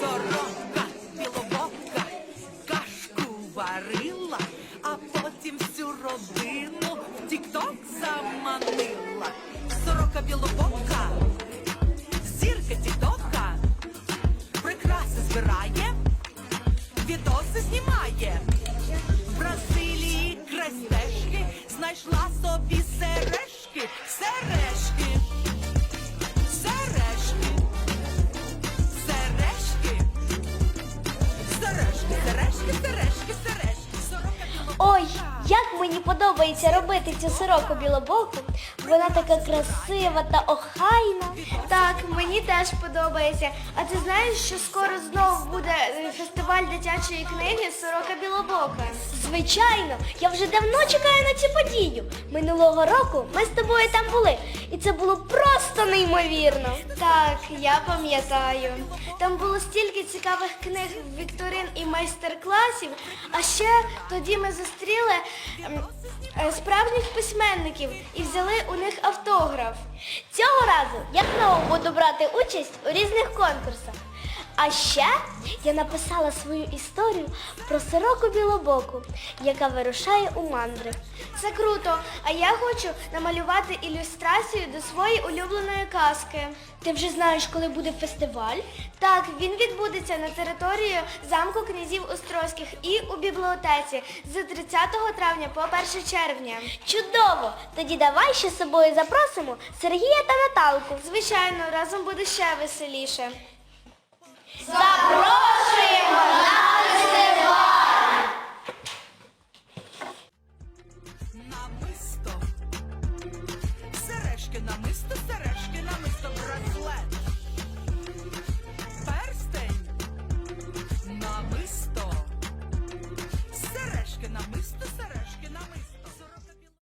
Сорока білобока кашку варила, а потім всю родину в тік-ток заманила. Сорока білобока, зірка тік-тока, прикраси збирає, відоси знімає. В Бразилії крастежки знайшла собі сережки, сережки. Як мені подобається робити цю сороку білобоку. Вона така красива та охайна. Так, мені теж подобається. А ти знаєш, що скоро знову буде е, фестиваль дитячої книги Сорока Білобока? Звичайно, я вже давно чекаю на цю подію. Минулого року ми з тобою там були, і це було просто неймовірно. Так, я пам'ятаю. Там було стільки цікавих книг, вікторин і майстер-класів. А ще тоді ми зустріли справжніх письменників і взяли у них автограф. Цього разу я знову буду брати участь у різних конкурсах. А ще я написала свою історію про сороку білобоку, яка вирушає у мандри. Це круто. А я хочу намалювати ілюстрацію до своєї улюбленої казки. Ти вже знаєш, коли буде фестиваль? Так, він відбудеться на території замку князів Острозьких і у бібліотеці з 30 травня по 1 червня. Чудово! Тоді давай ще з собою запросимо Сергія та Наталку. Звичайно, разом буде ще веселіше. Запрошуємо на фестиваль! Намисто. Сережки намисто, сережки.